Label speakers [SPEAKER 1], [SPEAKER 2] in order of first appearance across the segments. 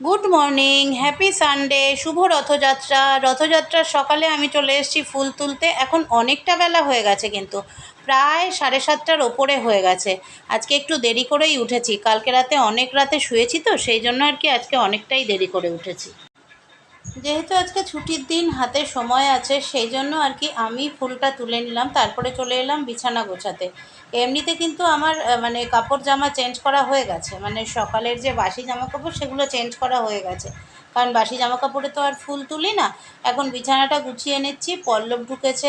[SPEAKER 1] Good morning happy Sunday শুভ রথযাত্রা। রথযাত্রার সকালে আমি চলে এসেছি ফুল তুলতে। এখন অনেকটা বেলা হয়ে গেছে কিন্তু, প্রায় সাড়ে সাতটার ওপরে হয়ে গেছে। আজকে একটু দেরি করেই উঠেছি। কালকে রাতে অনেক রাতে শুয়েছি তো, সেই জন্য আর কি আজকে অনেকটাই দেরি করে উঠেছি। যেহেতু আজকে ছুটির দিন, হাতে সময় আছে, সেই জন্য আর কি আমি ফুলটা তুলে নিলাম, তারপরে চলে এলাম বিছানা গোছাতে। এমনিতে কিন্তু আমার মানে কাপড় জামা চেঞ্জ করা হয়ে গেছে মানে সকালের যে বাসি জামা কাপড় সেগুলো চেঞ্জ করা হয়ে গেছে। কারণ বাসি জামা কাপড়ে তো আর ফুল তুলি না, এখন বিছানাটা গুছিয়ে নিচ্ছি, পল্লব ঢুকেছে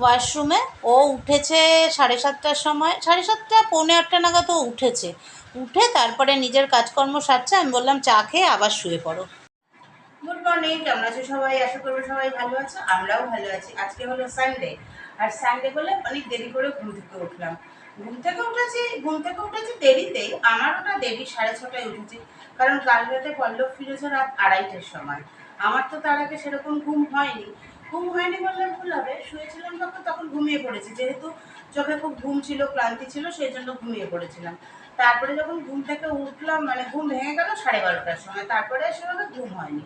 [SPEAKER 1] ওয়াশরুমে, ও উঠেছে সাড়ে সাতটার সময়, সাড়ে সাতটা, পৌনে আটটা নাগাদ ও উঠেছে। উঠে তারপরে নিজের কাজকর্ম সারছে, আমি বললাম চা খেয়ে আবার শুয়ে পড়ো। গুড মর্নিং কেমন আছো সবাই? আশা করব সবাই ভালো আছো, আমরাও ভালো আছি। আজকে হলো সানডে আর সানডে বলে অনেক দেরি করে ঘুম থেকে উঠলাম। ঘুম থেকে উঠেছি, ঘুম থেকে উঠেছি দেরিতে আমার ওটা দেরি, সাড়ে ছটায় উঠেছি, কারণ কাল রাতে পল্লব ফিরেছে রাত আড়াইটের সময়। আমার তো তার আগে সেরকম ঘুম হয়নি। ঘুম হয়নি বললে ভুল হবে, শুয়েছিলাম যখন, তখন ঘুমিয়ে পড়েছি। যেহেতু চোখে খুব ঘুম ছিল, ক্লান্তি ছিল, সেই জন্য ঘুমিয়ে পড়েছিলাম। তারপরে যখন ঘুম থেকে উঠলাম মানে ঘুম ভেঙে গেল সাড়ে বারোটার সময়, তারপরে সেভাবে ঘুম হয়নি।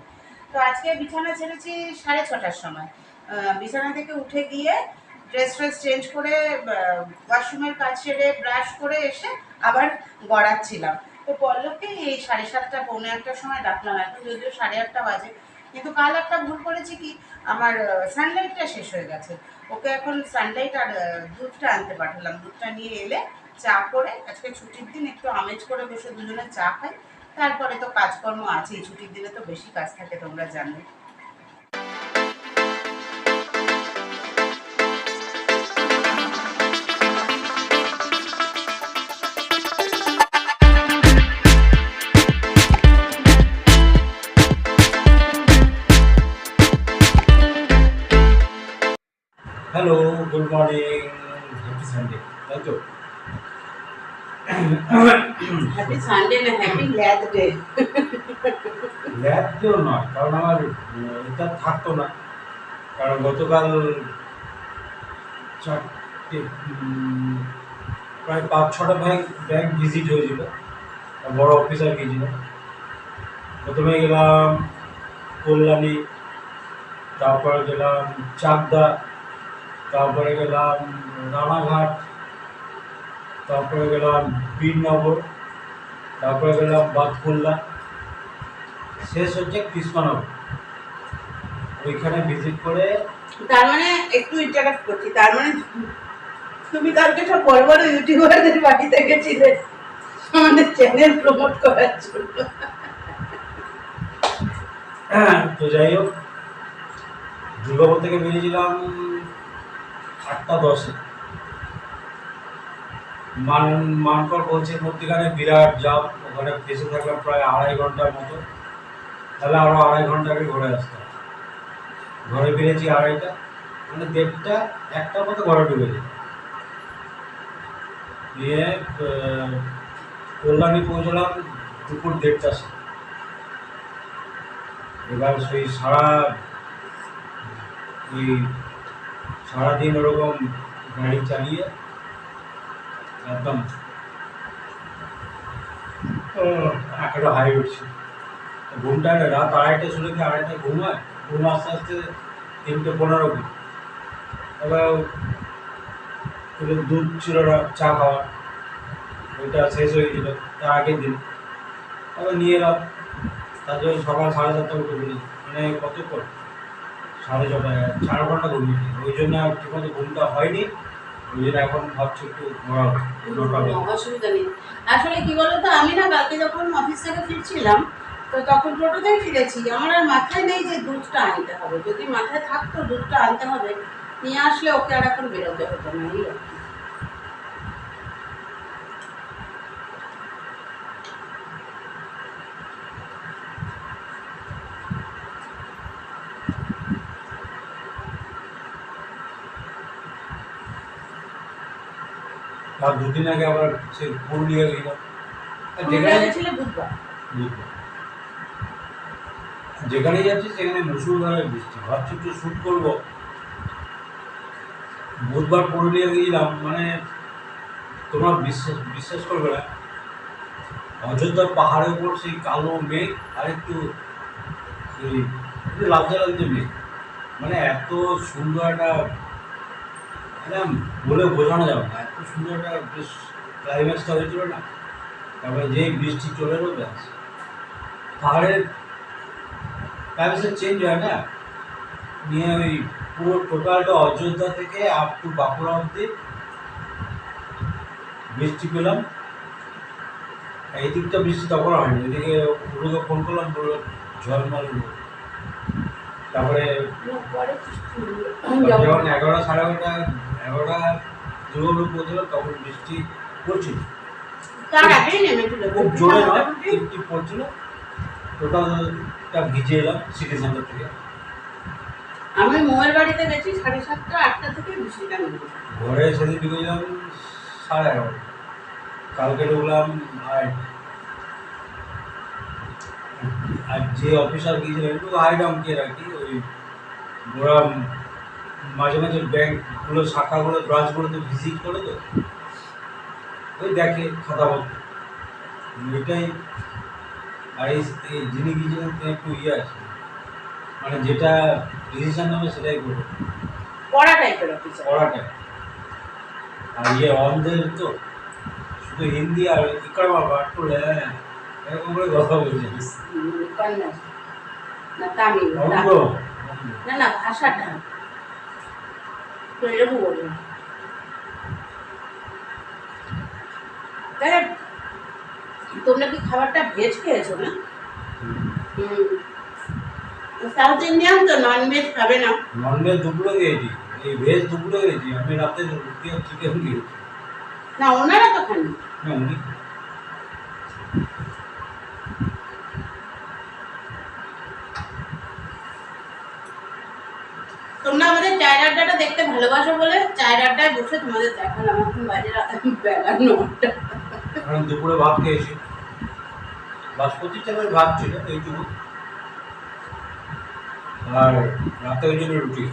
[SPEAKER 1] তো আজকে বিছানা ছেড়েছি সাড়ে ছটার সময়। বিছানা থেকে উঠে গিয়ে ড্রেস ফ্রেস চেঞ্জ করে ওয়াশরুমের কাজ সেরে ব্রাশ করে এসে আবার গড়াচ্ছিলাম। তো পল্লবকে এই সাড়ে সাতটা, পৌনে আটটার সময় ডাকলাম এখন যদিও সাড়ে আটটা বাজে। কিন্তু কাল একটা ভুল করেছি কি? আমার সানলাইটটা শেষ হয়ে গেছে। ওকে এখন সানলাইট আর দুধটা আনতে পাঠালাম। দুধটা নিয়ে এলে চা করে, আজকে ছুটির দিন, একটু আমেজ করে বসে দুজনে চা খাই। তারপরে তো কাজকর্ম আছেই ছুটির দিনে তো বেশি কাজ থাকে তোমরা জানো।
[SPEAKER 2] Hello good morning happy Sunday তাই তো
[SPEAKER 1] হ্যাপি সানডে না হ্যাপি ল্যাদ ডে
[SPEAKER 2] ল্যাব তো নয়, কারণ আমার এটা থাকতো না। কারণ গতকাল চারটে প্রায় পাঁচ, ছটা ব্যাংক ব্যাংক ভিজিট হয়েছিল। বড় অফিসার গিয়েছিল প্রথমে গেলাম কল্যাণী, তারপরে গেলাম চাকদা, তারপরে গেলাম রানাঘাট তারপরে গেলাম বীরনগর তারপরে গেলাম বাতকুল্লা শেষ হচ্ছে কৃষ্ণনগর। ওইখানে ভিজিট করে
[SPEAKER 1] তার মানে একটু ইন্টারাক্ট করছি তার মানে তুমি কালকে সব বড় বড় ইউটিউবারদের বাড়িতে গেছিলে আমাদের চ্যানেল প্রমোট করার জন্য।
[SPEAKER 2] তো যাই হোক দুর্গাপুর থেকে বেরিয়েছিলাম আটটা দশে। মান মানকর বলছে মধ্যিখানে বিরাট জাম ওখানে ফেসে থাকলাম প্রায় আড়াই ঘণ্টার মতো। তাহলে আরও আড়াই ঘণ্টা আগে ঘরে আসতাম। ঘরে ফিরেছি আড়াইটা মানে দেড়টা একটা মতো ঘরে ঢুকেছি দিয়ে আহ, কল্যাণী পৌঁছলাম দুপুর সময়। এবার সেই সারা ওই সারাদিন ওরকম গাড়ি চালিয়ে একদম। একটা হাই উঠছে। ঘুমটা রাত আড়াইটায় শুনে কি আড়াইটায় ঘুম হয়? ঘুম আস্তে আস্তে তিনটে পনেরো ঘুম এবার দুধ ছিল, চা খাওয়া ওইটা শেষ হয়ে গেছিল, তার আগের দিন। এবার নিয়ে এলাম। তার জন্য সকাল সাড়ে সাতটা উঠে পড়ি মানে কতক্ষণ? সাড়ে ছটায় চার ঘণ্টা ঘুমিয়েছি ওই জন্য ঠিকমতো ঘুমটা হয়নি।
[SPEAKER 1] অসুবিধা নেই। আসলে কি বলতো, আমি না কালকে যখন অফিস থেকে ফিরছিলাম, তো তখন টোটোতেই ফিরেছি। আমার আর মাথায় নেই যে দুধটা আনতে হবে। যদি মাথায় থাকতো দুধটা আনতে হবে, নিয়ে আসলে ওকে আর এখন বেরোতে হতো না
[SPEAKER 2] তার দুদিন আগে আবার সে পুরুলিয়া গেলাম। আর
[SPEAKER 1] পুরুলিয়া
[SPEAKER 2] যেখানে
[SPEAKER 1] গেছিলে বুধবার?
[SPEAKER 2] বুঝলাম। যেখানে যাচ্ছি সেখানে মুসুলধারে বৃষ্টি। ভাবছি একটু শ্যুট করব। বুধবার পুরুলিয়া গিয়েছিলাম মানে তোমরা বিশ্বাস বিশ্বাস করবে না। অযোধ্যার পাহাড়ের উপর সেই কালো মেঘ আর একটু এই একটু লালচে লালচে মেঘ। মানে এত সুন্দর একটা মানে বলে বোঝানো যাবে না। এত সুন্দর একটা বেশ ক্লাইম্যাক্সটা হয়েছিল না? তারপরে যেই বৃষ্টি চলে এলো ব্যাস। পাহাড়ের ক্লাইম্যাক্সটা চেঞ্জ হয় না? নিয়ে ওই পুরো টোটালটা অযোধ্যা থেকে আপ টু বাঁকুড়া অব্দি বৃষ্টি পেলাম। এই দিকটা বৃষ্টি তখন হয়নি। এদিকে ওগুলোকে ফোন করলাম পুরো জল মারল। তারপরে যখন এগারোটা সাড়ে এগারোটা এগারোটা দুর্গাপুর পৌঁছলাম তখন বৃষ্টি পড়ছিল।
[SPEAKER 1] তার আগেই নেমেছিল।
[SPEAKER 2] খুব জোরে নয় টিপ টিপ পড়ছিল টোটালটা ভিজে এলাম সিটি সেন্টার থেকে।
[SPEAKER 3] আমি মোয়ের বাড়িতে গেছি সাড়ে সাতটা আটটা থেকে বৃষ্টিটা
[SPEAKER 2] ঘরে সেদিন ঢুকেছিলাম সাড়ে এগারোটা। কালকে ঢুকলাম আর আর যে অফিসার গিয়েছিলেন একটু হাই ডাউন কে রাখি ওই ওরা মাঝে মাঝে ব্যাংকগুলো শাখাগুলো ব্রাঞ্চগুলোতে ভিজিট করে তো। ওই দেখে খাতাপত্র এটাই আর এই যিনি গিয়েছিলেন তিনি একটু ইয়ে আছে। মানে যেটা ডিসিশন নেবে সেটাই করবে।
[SPEAKER 3] পড়া টাইপের
[SPEAKER 2] আর ইয়ে অন্ধের তো শুধু হিন্দি আর ইকারমা পাঠ করলে এরকম করে কথা বলছে।
[SPEAKER 3] না না ভাষাটা। তো এরকম বলব তাহলে তোমরা কি খাবারটা ভেজ খেয়েছো না? হুম। সাউথ ইন্ডিয়ান তো নন ভেজ খাবে না।
[SPEAKER 2] ননভেজ দুপুরে খেয়েছি। এই ভেজ দুপুরে খেয়েছি। আমি রাতে রুটি আর চিকেন খেয়েছি।
[SPEAKER 3] না ওনারা তো খান
[SPEAKER 2] না উনি
[SPEAKER 3] তোমরা আমাদের চায়ের আড্ডাটা দেখতে ভালোবাসো বলে চায়ের আড্ডায় বসে তোমাদের দেখালাম এখন বাজে রাত বেলা নটা।
[SPEAKER 2] কারণ দুপুরে ভাত খেয়েছি। বাসপতি চালের ভাত ছিল এইটুকু। আর রাতে ওই জন্য রুটি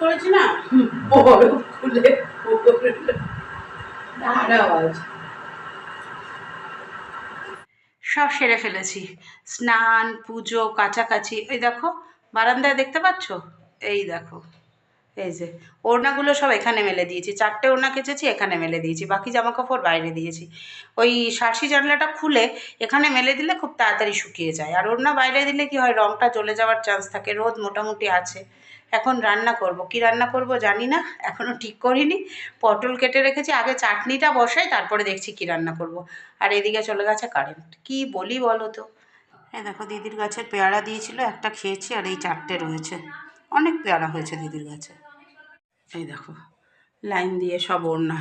[SPEAKER 3] করেছি না? বরফ খুলে। দাঁড়াও আজ।
[SPEAKER 1] সব সেরে ফেলেছি। স্নান, পুজো, কাছাকাছি, এই দেখো, বারান্দায় দেখতে পাচ্ছ? এই দেখো, এই যে, ওড়নাগুলো সব এখানে মেলে দিয়েছি। চারটে ওড়না কেচেছি, এখানে মেলে দিয়েছি। বাকি জামা কাপড় বাইরে দিয়েছি। ওই শাসি জানলাটা খুলে এখানে মেলে দিলে খুব তাড়াতাড়ি শুকিয়ে যায়। আর ওড়না বাইরে দিলে কি হয় রঙটা চলে যাওয়ার চান্স থাকে। রোদ মোটামুটি আছে। এখন রান্না করব। কি রান্না করব জানি না এখনও ঠিক করিনি। পটল কেটে রেখেছি, আগে চাটনিটা বসাই, তারপরে দেখছি কি রান্না করব। আর এদিকে চলে গেছে কারেন্ট কি বলি বলো তো? এই দেখো, দিদির গাছের পেয়ারা দিয়েছিল, একটা খেয়েছি, আর এই চারটে রয়েছে। অনেক পেয়ারা হয়েছে দিদির গাছে। এই দেখো, লাইন দিয়ে সব ওড়না।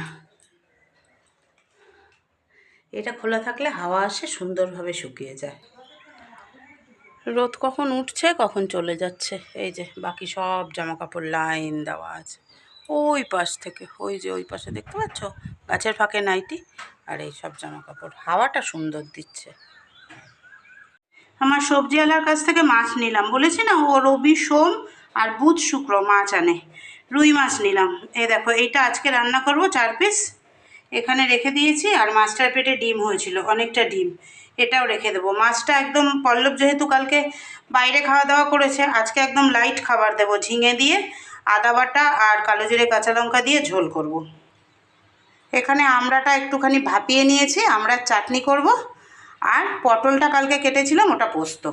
[SPEAKER 1] এটা খোলা থাকলে হাওয়া আসে, সুন্দরভাবে শুকিয়ে যায়। রোদ কখন উঠছে, কখন চলে যাচ্ছে। এই যে, বাকি সব জামা কাপড় লাইন দেওয়া আছে। ওই পাশ থেকে, ওই যে ওই পাশে দেখতে পাচ্ছ? গাছের ফাঁকে নাইটি আর এই সব জামা কাপড় হাওয়াটা সুন্দর দিচ্ছে। আমার সবজিওয়ালার কাছ থেকে মাছ নিলাম। বলেছি না, ও রবি, সোম আর বুধ, শুক্র মাছ আনে। রুই মাছ নিলাম। এই দেখো, এইটা আজকে রান্না করব চার পিস। এখানে রেখে দিয়েছি আর মাছটার পেটে ডিম হয়েছিল, অনেকটা ডিম। এটাও রেখে দেবো। মাছটা একদম পল্লব যেহেতু কালকে বাইরে খাওয়া দাওয়া করেছে, আজকে একদম লাইট খাবার দেবো। ঝিঙে দিয়ে আদা বাটা আর কালো জিরে কাঁচা লঙ্কা দিয়ে ঝোল করব। এখানে আমড়াটা একটুখানি ভাপিয়ে নিয়েছি, আমড়ার চাটনি করব। আর পটলটা কালকে কেটেছিলাম, ওটা পোস্ত।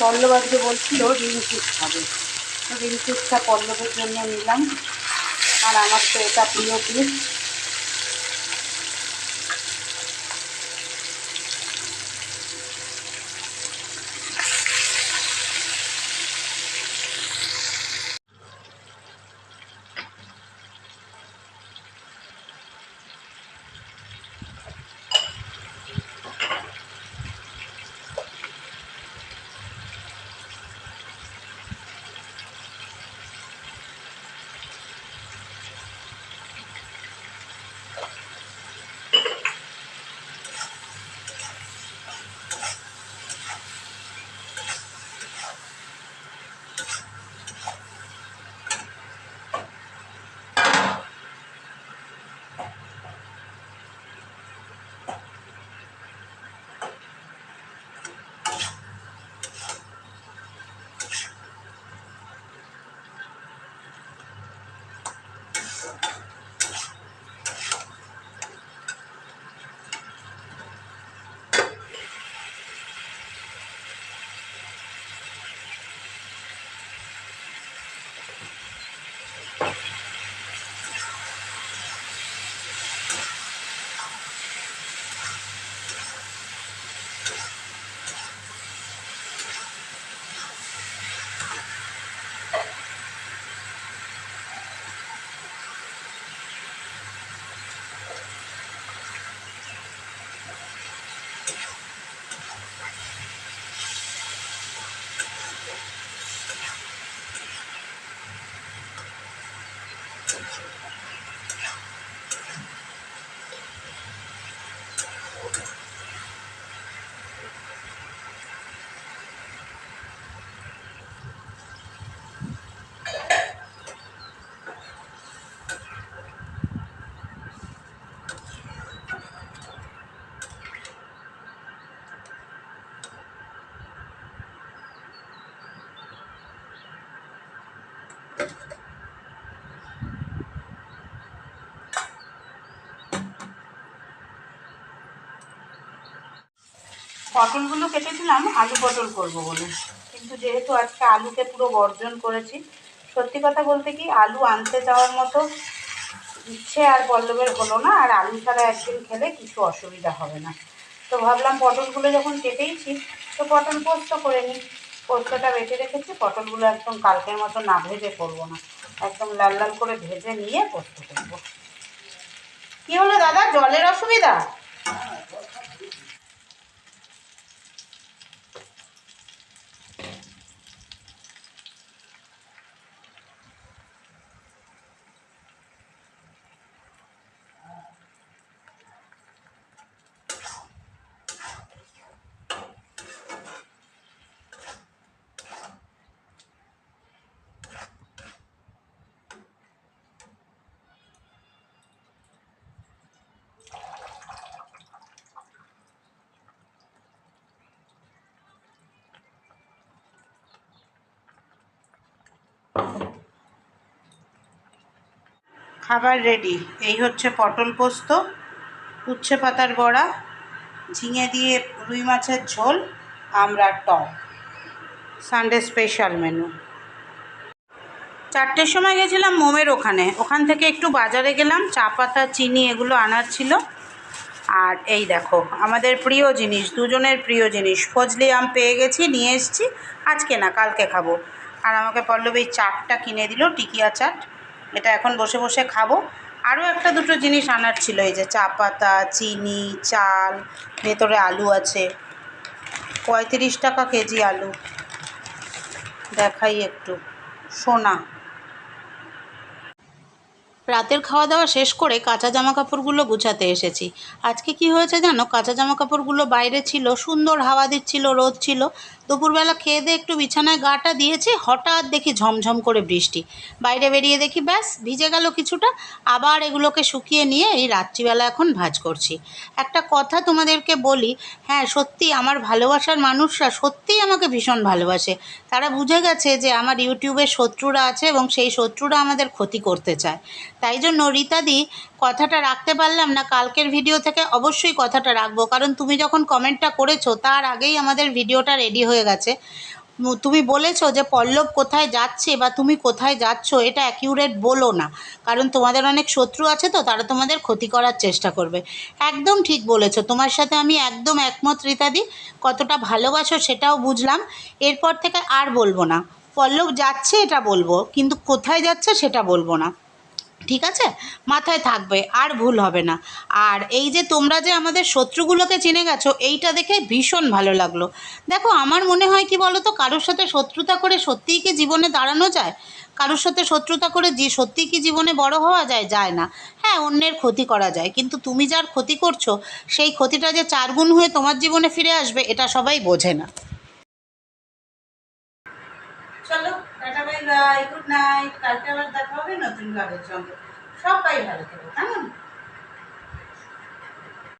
[SPEAKER 1] পল্লব আজকে বলছিল রিং চিপস খাবে। রিং চিপসটা পল্লবের জন্য নিলাম। আর আমার তো এটা প্রিয় জিনিস পটলগুলো কেটেছিলাম, আলু পটল করব বলে। কিন্তু যেহেতু আজকে আলুকে পুরো বর্জন করেছি, সত্যি কথা বলতে কি আলু আনতে যাওয়ার মতো ইচ্ছে আর পল্লবের হলো না, আর আলু ছাড়া একদিন খেলে কিছু অসুবিধা হবে না। তো ভাবলাম পটলগুলো যখন কেটেইছি, তো পটল পোস্ত করে নিই। পোস্তটা বেটে রেখেছি, পটলগুলো একদম কালকের মতো না ভেজে করব না। একদম লাল লাল করে ভেজে নিয়ে পোস্ত করব। কী হলো দাদা? জলের অসুবিধা? খাবার রেডি এই হচ্ছে পটল পোস্ত, উচ্ছে পাতার বড়া, ঝিঙে দিয়ে রুই মাছের ঝোল, আমরা টক। সানডে স্পেশাল মেনু চারটের সময় গেছিলাম মোমের ওখানে। ওখান থেকে একটু বাজারে গেলাম, চা পাতা, চিনি এগুলো আনার ছিল। আর এই দেখো, আমাদের প্রিয় জিনিস, দুজনের প্রিয় জিনিস, ফজলি আম পেয়ে গেছি, নিয়ে এসেছি, আজকে না, কালকে খাব। আর আমাকে পল্লবী চাটটা কিনে দিল, টিকিয়া চাট। এটা এখন বসে বসে খাব। আরও একটা দুটো জিনিস আনার ছিল, এই যে চা পাতা, চিনি, চাল, ভেতরে আলু আছে। পঁয়ত্রিশ টাকা কেজি আলু। দেখাই একটু। সোনা। রাতের খাওয়া দাওয়া শেষ করে কাঁচা জামা কাপড়গুলো গুছাতে এসেছি। আজকে কি হয়েছে জানো? কাঁচা জামা কাপড়গুলো বাইরে ছিল, সুন্দর হাওয়া দিচ্ছিল, রোদ ছিল। দুপুরবেলা খেয়ে দিয়ে একটু বিছানায় গাটা দিয়েছি, হঠাৎ দেখি ঝমঝম করে বৃষ্টি। বাইরে বেরিয়ে দেখি ব্যাস, ভিজে গেল কিছুটা। আবার এগুলোকে শুকিয়ে নিয়ে এই রাত্রিবেলা এখন ভাজ করছি। একটা কথা তোমাদেরকে বলি হ্যাঁ সত্যি আমার ভালোবাসার মানুষরা সত্যিই আমাকে ভীষণ ভালোবাসে। তারা বুঝে গেছে যে আমার ইউটিউবের শত্রুরা আছে এবং সেই শত্রুরা আমাদের ক্ষতি করতে চায়। তাই জন্য রীতাদি কথাটা রাখতে পারলাম না, কালকের ভিডিও থেকে অবশ্যই কথাটা রাখব। কারণ তুমি যখন কমেন্টটা করেছ, তার আগেই আমাদের ভিডিওটা রেডি হয়ে গেছে। তুমি বলেছ যে পল্লব কোথায় যাচ্ছে বা তুমি কোথায় যাচ্ছ, এটা অ্যাকিউরেট বলো না। কারণ তোমাদের অনেক শত্রু আছে তো, তারা তোমাদের ক্ষতি করার চেষ্টা করবে। একদম ঠিক বলেছ। তোমার সাথে আমি একদম একমত, রীতাদি। কতটা ভালোবাসো সেটাও বুঝলাম। এরপর থেকে আর বলব না। পল্লব যাচ্ছে এটা বলব, কিন্তু কোথায় যাচ্ছে সেটা বলব না। ঠিক আছে? মাথায় থাকবে, আর ভুল হবে না। আর এই যে তোমরা যে আমাদের শত্রুগুলোকে চিনে গেছো, এইটা দেখে ভীষণ ভালো লাগল। দেখো, আমার মনে হয় কি বলো তো কারোর সাথে শত্রুতা করে সত্যিই কি জীবনে দাঁড়ানো যায়? কারোর সাথে শত্রুতা করে যে সত্যিই কি জীবনে বড় হওয়া যায় যায় না। হ্যাঁ অন্যের ক্ষতি করা যায়, কিন্তু তুমি যার ক্ষতি করছ, সেই ক্ষতিটা যে চারগুণ হয়ে তোমার জীবনে ফিরে আসবে, এটা সবাই বোঝে না। চলো। Tata, bye bye, good night, কালকে আবার দেখা হবে নতুন ব্লগের সঙ্গে। সবাই ভালো থেকো, কেমন?